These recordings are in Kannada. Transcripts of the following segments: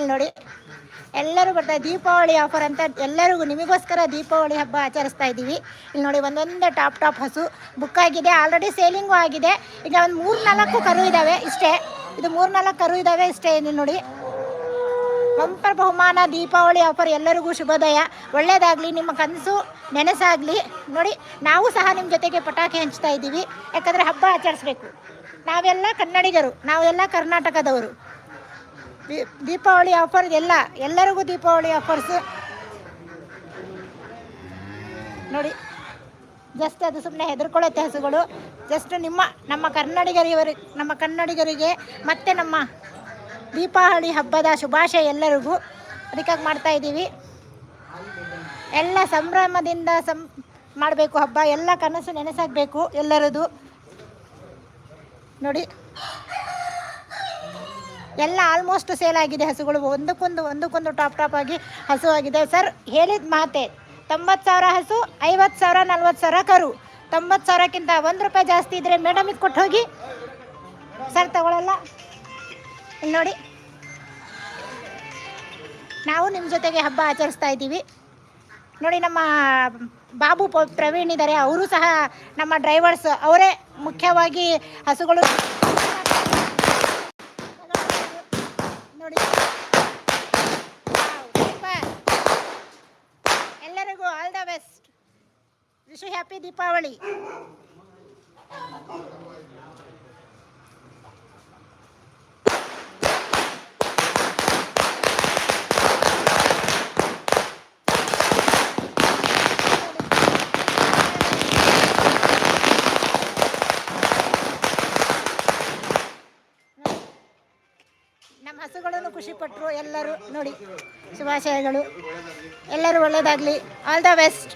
ಇಲ್ಲಿ ನೋಡಿ. ಎಲ್ಲರೂ ಬರ್ತಾರೆ ದೀಪಾವಳಿ ಆಫರ್ ಅಂತ ಎಲ್ಲರಿಗೂ ನಿಮಗೋಸ್ಕರ ದೀಪಾವಳಿ ಹಬ್ಬ ಆಚರಿಸ್ತಾ ಇದ್ದೀವಿ. ಇಲ್ಲಿ ನೋಡಿ ಒಂದೊಂದೇ ಟಾಪ್ ಟಾಪ್ ಹಸು. ಬುಕ್ ಆಗಿದೆ. ಆಲ್ರೆಡಿ ಸೇಲಿಂಗು ಆಗಿದೆ. ಈಗ ಒಂದು ಮೂರು ನಾಲ್ಕು ಕರು ಇದ್ದಾವೆ ಇಷ್ಟೇ. ಇದು ಮೂರು ನಾಲ್ಕು ಕರು ಇದ್ದಾವೆ ಇಷ್ಟೇ ಇಲ್ಲಿ ನೋಡಿ. ಬಂಪರ್ ಬಹುಮಾನ ದೀಪಾವಳಿ ಆಫರ್ ಎಲ್ಲರಿಗೂ ಶುಭೋದಯ. ಒಳ್ಳೆಯದಾಗಲಿ ನಿಮ್ಮ ಕನಸು ನೆನೆಸಾಗಲಿ. ನೋಡಿ, ನಾವು ಸಹ ನಿಮ್ಮ ಜೊತೆಗೆ ಪಟಾಕಿ ಹಂಚ್ತಾ ಇದ್ದೀವಿ. ಯಾಕಂದರೆ ಹಬ್ಬ ಆಚರಿಸ್ಬೇಕು. ನಾವೆಲ್ಲ ಕನ್ನಡಿಗರು. ನಾವೆಲ್ಲ ಕರ್ನಾಟಕದವರು. ದೀಪಾವಳಿ ಆಫರ್ ಎಲ್ಲ, ಎಲ್ಲರಿಗೂ ದೀಪಾವಳಿ ಆಫರ್ಸ್ ನೋಡಿ ಜಸ್ಟ್ ಅದು ಸುಮ್ಮನೆ ಹೆದರ್ಕೊಳ್ಳುತ್ತೆ ಹಸುಗಳು ಜಸ್ಟ್ ನಿಮ್ಮ, ನಮ್ಮ ಕನ್ನಡಿಗರಿವರಿಗೆ ನಮ್ಮ ಕನ್ನಡಿಗರಿಗೆ ಮತ್ತು ನಮ್ಮ ದೀಪಾವಳಿ ಹಬ್ಬದ ಶುಭಾಶಯ ಎಲ್ಲರಿಗೂ. ಅದಕ್ಕಾಗಿ ಮಾಡ್ತಾ ಇದ್ದೀವಿ. ಎಲ್ಲ ಸಂಭ್ರಮದಿಂದ ಸಂ, ಮಾಡಬೇಕು ಹಬ್ಬ. ಎಲ್ಲ ಕನಸು ನೆನೆಸಾಗಬೇಕು ಎಲ್ಲರದು. ನೋಡಿ. ಎಲ್ಲ ಆಲ್ಮೋಸ್ಟ್ ಸೇಲ್ ಆಗಿದೆ ಹಸುಗಳು. ಒಂದಕ್ಕೊಂದು ಒಂದಕ್ಕೊಂದು ಟಾಪ್ ಟಾಪ್ ಆಗಿ ಹಸು ಆಗಿದೆ. ಸರ್ ಹೇಳಿದ ಮಾತೆ, ತೊಂಬತ್ತು ಸಾವಿರ ಹಸು, ಐವತ್ತು ಸಾವಿರ, ನಲ್ವತ್ತು ಸಾವಿರ ಕರು. ತೊಂಬತ್ತು ಸಾವಿರಕ್ಕಿಂತ ಒಂದು ರೂಪಾಯಿ ಜಾಸ್ತಿ ಇದ್ದರೆ ಮೇಡಮಿಗೆ ಕೊಟ್ಟು ಹೋಗಿ. ಸರ್ ತಗೊಳ್ಳಲ್ಲ ಇಲ್ಲಿ ನೋಡಿ. ನಾವು ನಿಮ್ಮ ಜೊತೆಗೆ ಹಬ್ಬ ಆಚರಿಸ್ತಾ ಇದ್ದೀವಿ. ನೋಡಿ, ನಮ್ಮ ಬಾಬು ಪ್ರವೀಣ್ ಇದ್ದಾರೆ ಅವರು ಸಹ ನಮ್ಮ ಡ್ರೈವರ್ಸ್ ಅವರೇ ಮುಖ್ಯವಾಗಿ ಹಸುಗಳು ನೋಡಿ Wow, super. ಎಲ್ಲರಿಗೂ all the best wish happy Deepavali. ನಮ್ಮ ಹಸುಗಳನ್ನು ಖುಷಿ ಪಟ್ಟರು ಎಲ್ಲರೂ ನೋಡಿ, ಶುಭಾಶಯಗಳು. ಎಲ್ಲರೂ ಒಳ್ಳೆಯದಾಗಲಿ all the best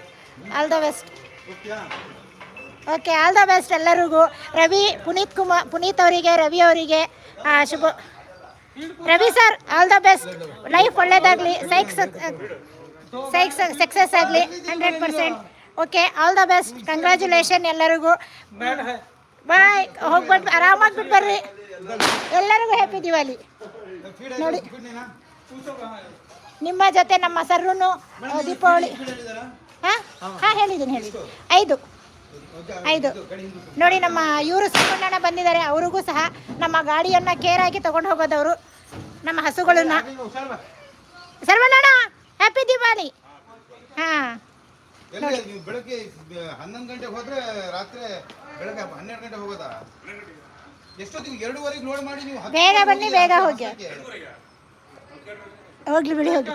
all the best okay all the best ಎಲ್ಲರಿಗೂ. ರವಿ, ಪುನೀತ್ ಕುಮಾರ್, ಪುನೀತ್ ಅವರಿಗೆ, ರವಿ ಅವರಿಗೆ ಶುಭ. Ravi sir all the best life ಒಳ್ಳೆಯದಾಗಲಿ ಸೈಕ್ ಸೈಕ್ಸ್ ಸಕ್ಸಸ್ ಆಗಲಿ. Hundred percent okay all the best congratulation ಎಲ್ಲರಿಗೂ. ಬಾಯ್ ಹೋಗ್ಬಿಟ್ಟು ಆರಾಮಾಗಿ ಬಿಟ್ಟು ಬರ್ರಿ. ಎಲ್ಲರಿಗೂ ಹ್ಯಾಪಿ ದಿವಾಲಿ ನೋಡಿ. ನಿಮ್ಮ ಜೊತೆ ನಮ್ಮ ಸರ್ರೂ ದೀಪಾವಳಿ. ಹಾಂ? ಹಾಂ ಹೇಳಿದ್ದೀನಿ ಹೇಳಿ. ಐದು. ಐದು. ನೋಡಿ ನಮ್ಮ ಇವರು ಸುಬ್ಬಣ್ಣನ ಬಂದಿದ್ದಾರೆ. ಅವ್ರಿಗೂ ಸಹ ನಮ್ಮ ಗಾಡಿಯನ್ನು ಕೇರಾಗಿ ತೊಗೊಂಡು ಹೋಗೋದವರು. ನಮ್ಮ ಹಸುಗಳನ್ನ. ಸರ್ವಣ್ಣ ಹ್ಯಾಪಿ ದೀಪಾವಳಿ. ಹಾಂ. ಬೆಳಗ್ಗೆ ಹನ್ನೊಂದು ಗಂಟೆಗೆ ಹೋದ್ರೆ ರಾತ್ರಿ ಬೆಳಗ್ಗೆ ಹನ್ನೆರಡು ಗಂಟೆ ಹೋಗೋದಾ? ಎಷ್ಟೊತ್ತಿಗೆ? ಎರಡೂವರೆಗೆ ಲೋಡ್ ಮಾಡಿ ನೀವು ಬೇಗ ಬನ್ನಿ, ಬೇಗ ಹೋಗಿ. ಹೋಗ್ಲಿ ಬಿಡಿ ಹೋಗಿ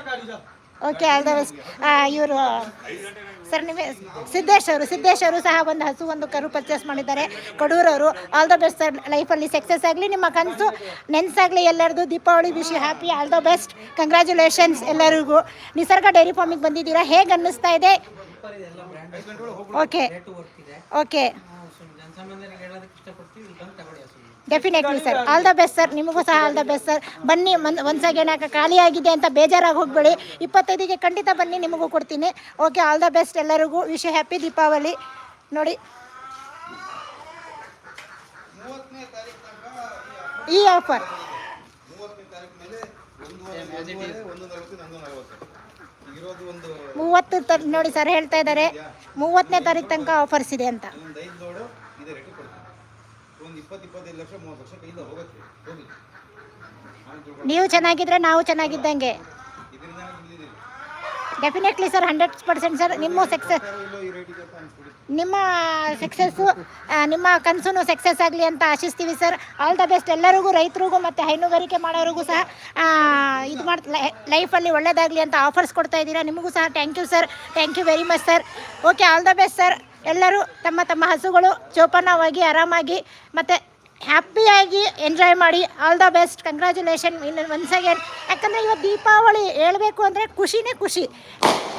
ಓಕೆ, ಆಲ್ ದ ಬೆಸ್ಟ್. ಇವರು, ಸರ್ ನಿಮಗೆ ಸಿದ್ದೇಶ್ ಅವರು ಸಹ ಒಂದು ಹಸು, ಒಂದು ಕರು ಪರ್ಚೇಸ್ ಮಾಡಿದ್ದಾರೆ. ಕಡೂರವರು, ಆಲ್ ದ ಬೆಸ್ಟ್ ಸರ್ ಲೈಫಲ್ಲಿ ಸಕ್ಸಸ್ ಆಗಲಿ, ನಿಮ್ಮ ಕನಸು ನೆನ್ಸಾಗಲಿ ಎಲ್ಲರದು. Deepavali wish happy all the best. Congratulations ಎಲ್ಲರಿಗೂ. ನಿಸರ್ಗ ಡೈರಿ ಫಾರ್ಮಿಗೆ ಬಂದಿದ್ದೀರಾ? ಹೇಗೆ ಅನ್ನಿಸ್ತಾ ಇದೆ? Okay okay. Definitely sir all the best sir ನಿಮಗೂ ಸಹ ಆಲ್ ದ ಬೆಸ್ಟ್ ಸರ್ ಬನ್ನಿ, ಮನ್, ಒಂದು ಸೆಕೆಂಡ್ ಯಾಕೆ ಖಾಲಿ ಆಗಿದೆ ಅಂತ ಬೇಜಾರಾಗಿ ಹೋಗಬೇಡಿ ಇಪ್ಪತ್ತೈದಿಗೆ ಖಂಡಿತ ಬನ್ನಿ, ನಿಮಗೂ ಕೊಡ್ತೀನಿ. ಓಕೆ ಆಲ್ ದ ಬೆಸ್ಟ್ ಎಲ್ಲರಿಗೂ. ವಿಶ್ ಹ್ಯಾಪಿ ದೀಪಾವಳಿ ನೋಡಿ. ಈ ಆಫರ್ ಮೂವತ್ತು ನೋಡಿ ಸರ್ ಹೇಳ್ತಾ ಇದ್ದಾರೆ. ಮೂವತ್ತನೇ ತಾರೀಕು ತನಕ ಆಫರ್ಸ್ ಇದೆ ಅಂತ ಒಂದು ಐದು ಲೋಡು ಇದೇ ರೇಟಿಗೆ ಕೊಡ್ತೀನಿ ಒಂದು ಇಪ್ಪತ್ತು ಇಪ್ಪತ್ತೈದು ಲಕ್ಷ ಮೂವತ್ತು ಲಕ್ಷ ಕೈಯಿಂದ ಹೋಗುತ್ತೆ. ಹೋಗಿ. ನೀವು ಚೆನ್ನಾಗಿದ್ರೆ ನಾವು ಚೆನ್ನಾಗಿದ್ದಂಗೆ. ಇದರಿಂದ definitely sir hundred percent sir ನಿಮ್ಮ ಸಕ್ಸಸ್ ನಿಮ್ಮ ಸಕ್ಸಸ್ಸು ನಿಮ್ಮ ಕನಸು ಸಕ್ಸಸ್ ಆಗಲಿ ಅಂತ ಆಶಿಸ್ತೀವಿ ಸರ್ ಆಲ್ ದ ಬೆಸ್ಟ್ ಎಲ್ಲರಿಗೂ ರೈತರಿಗೂ ಮತ್ತು ಹೈನುಗಾರಿಕೆ ಮಾಡೋರಿಗೂ ಸಹ ಇದು ಮಾಡ್ ಲೈಫಲ್ಲಿ ಒಳ್ಳೆಯದಾಗಲಿ ಅಂತ ಆಫರ್ಸ್ ಕೊಡ್ತಾ ಇದ್ದೀರಾ. ನಿಮಗೂ ಸಹ thank you sir thank you very much sir okay all the best sir ಎಲ್ಲರೂ ತಮ್ಮ ತಮ್ಮ ಹಸುಗಳು ಜೋಪಾನವಾಗಿ ಆರಾಮಾಗಿ ಮತ್ತು ಹ್ಯಾಪಿಯಾಗಿ ಎಂಜಾಯ್ ಮಾಡಿ. ಆಲ್ ದ ಬೆಸ್ಟ್ ಕಂಗ್ರ್ಯಾಚುಲೇಷನ್ ಇನ್ನು ಒನ್ಸ್ ಅಗೇನ್ ಯಾಕಂದರೆ ಇವತ್ತು ದೀಪಾವಳಿ ಹೇಳಬೇಕು ಅಂದರೆ ಖುಷಿನೇ ಖುಷಿ.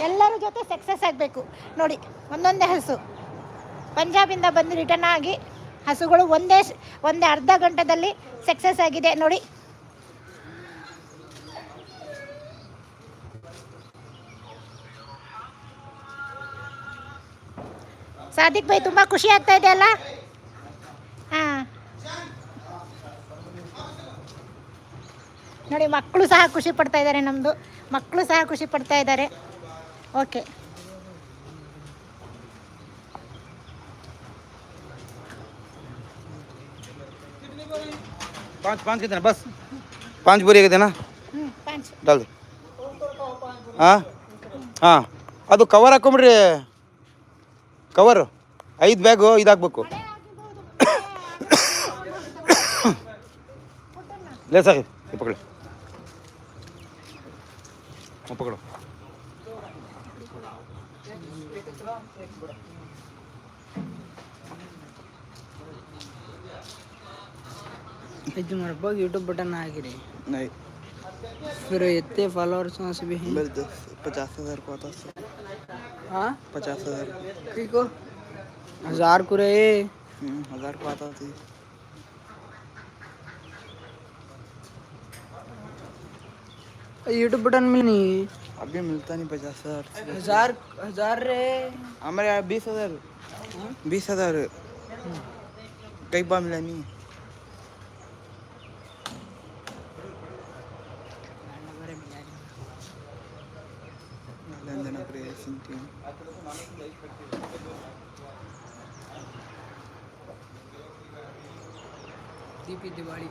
ಎಲ್ಲರ ಜೊತೆ ಸಕ್ಸಸ್ ಆಗಬೇಕು. ನೋಡಿ, ಒಂದೊಂದೇ ಹಸು. ಪಂಜಾಬಿಂದ ಬಂದು ರಿಟರ್ನ್ ಆಗಿ ಹಸುಗಳು ಒಂದೇ ಒಂದೇ ಅರ್ಧ ಗಂಟೆದಲ್ಲಿ ಸಕ್ಸಸ್ ಆಗಿದೆ. ನೋಡಿ ಸಾದಿಕ್ ಬೈ ತುಂಬ ಖುಷಿ ಆಗ್ತಾ ಇದೆ ಅಲ್ಲ ಹಾಂ ನೋಡಿ ಮಕ್ಕಳು ಸಹ ಖುಷಿ ಪಡ್ತಾ ಇದ್ದಾರೆ ನಮ್ಮದು ಮಕ್ಕಳು ಸಹ ಖುಷಿ ಪಡ್ತಾ ಇದ್ದಾರೆ ಓಕೆ पाँच पाँच कितने बस पाँच बोरी ಆಗಿದೆ ಹ್ಞೂ ಪಾಂಚ್ ಡಲ್ ಹಾಂ ಹಾಂ ಅದು ಕವರ್ ಹಾಕೊಂಬಿಡ್ರಿ ಕವರು ಐದು ಬ್ಯಾಗು ಇದಾಗಬೇಕು ಲೇ ಸಾಹೇಬ್ ಈ ಪಕಡು ಹ್ಞೂ ಪಕಡು ಇದು ಮಾಡ್ಬೋದು यूट्यूब बटन ಹಾಕಿರಿ नहीं फिर इतने फॉलोअर्स वहाँ से भी हैं मेरे दस पचास हजार को आता सर हाँ? पचास हज़ार। ठीक हो हज़ार को हम्म, हज़ार को आता थी। यूट्यूब बटन में नहीं। अभी मिलता नहीं पचास हज़ार। हज़ार हज़ार रे हमारे यहाँ बीस हज़ार। बीस हज़ार। कई बार मिला नहीं। ತಿಂತೀವಿ ದೀಪಿ ದಿವಾಳಿ.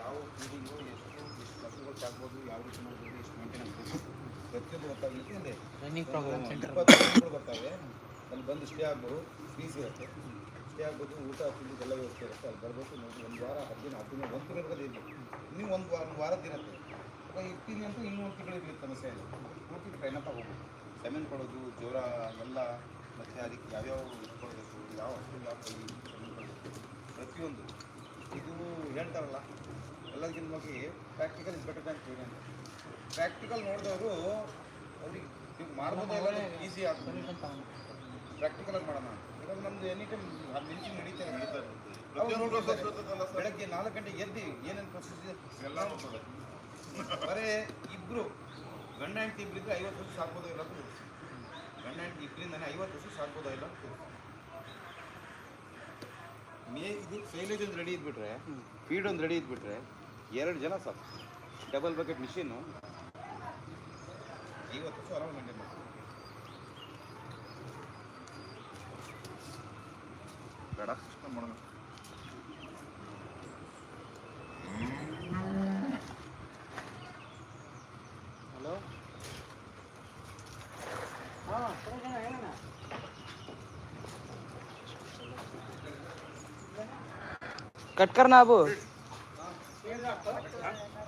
ಯಾವ ಎಷ್ಟು ಯಾವ ರೀತಿ ಮಾಡ್ಬೋದು ಎಷ್ಟು ಪ್ರತಿಯೊಂದು ಗೊತ್ತಾಗಲಿಕ್ಕೆ ರನ್ನಿಂಗ್ ಪ್ರಾಬ್ಲಮ್ ಸೆಂಟರ್ ಬರ್ತಾವೆ. ಅಲ್ಲಿ ಬಂದು ಸ್ಟೇ ಆಗ್ಬೋದು. ಫೀಸ್ ಇರುತ್ತೆ. ಸ್ಟೇ ಆಗ್ಬೋದು ಊಟ ತಿಂಡಿ ಎಲ್ಲ ವ್ಯವಸ್ಥೆ ಇರುತ್ತೆ. ಅಲ್ಲಿ ಬರಬೇಕು ನೋಡಿ ಒಂದು ವಾರ ಹತ್ತು ದಿನ ಹತ್ತು ದಿನ ಒಂದು ತಿಂಗಳಲ್ಲಿ ಇರಲಿ ಇನ್ನೂ ಒಂದು ವಾರ ಒಂದು ವಾರದ ಇರುತ್ತೆ. ಅಥವಾ ಇರ್ತೀನಿ ಅಂತ ಇನ್ನೂ ಒಂದು ತಿಂಗಳು ಇರಲಿ ಸಮಸ್ಯೆ ಇಲ್ಲ ಪೂರ್ತಿ ಟ್ರೈನಪ್ಪ ಹೋಗ್ಬೋದು ಸೆಮೆನ್ ಕೊಡೋದು ಜ್ವರ ಎಲ್ಲ ಮತ್ತು ಅದಕ್ಕೆ ಯಾವ್ಯಾವ ಇಟ್ಕೊಳ್ಬೇಕು ಯಾವ ಹಾಸ್ಪಿಟಲ್ ಯಾವ ಕೈ ಪ್ರತಿಯೊಂದು. ಇದು ಹೇಳ್ತಾರಲ್ಲ ಎಲ್ಲದಕ್ಕಿಂತ ಹೋಗಿ practical is better than theory ಅಂತ. ಪ್ರಾಕ್ಟಿಕಲ್ ನೋಡಿದವರು ಅವ್ರಿಗೆ ನೀವು ಮಾಡ್ಬೋದು ಈಸಿ ಆಗ್ತದೆ ಪ್ರಾಕ್ಟಿಕಲಾಗಿ ಮಾಡೋಣ ನಮ್ದು ಎನಿ ಟೈಮ್ ಬೆಳಗ್ಗೆ ನಾಲ್ಕು ಗಂಟೆಗೆ ಎದ್ದು ಏನೇನು ಪ್ರೊಸೀಜರ್ ಎಲ್ಲ ನೋಡ್ತಾರೆ ಬರೇ ಇಬ್ರು ಗಂಡ ಹೆಂಡತಿ ಇಬ್ಬರಿದ್ರೆ ಐವತ್ತು ವರ್ಷ ಸಾಕ್ಬೋದೋ ಇಲ್ಲ ಅಂತ. ಗಂಡ ಹೆಂಡತಿ ಇಬ್ಬರಿಂದನೇ ಐವತ್ತು ವರ್ಷ ಸಾಕ್ಬೋದೋ ಇಲ್ಲ ಅಂತ ಮೇ ಇದು ಸೈಲೇಜ್ ಒಂದು ರೆಡಿ ಇದ್ಬಿಟ್ರೆ ಫೀಡ್ ಒಂದು ರೆಡಿ ಇದ್ಬಿಟ್ರೆ ಎರಡು ಜನ ಸಾಕು. ಡಬಲ್ ಬಕೆಟ್ ಮಿಷಿನು ಐವತ್ತು ವರ್ಷ ಆರಾಮ್ maintain Cut karna bu. Hmm.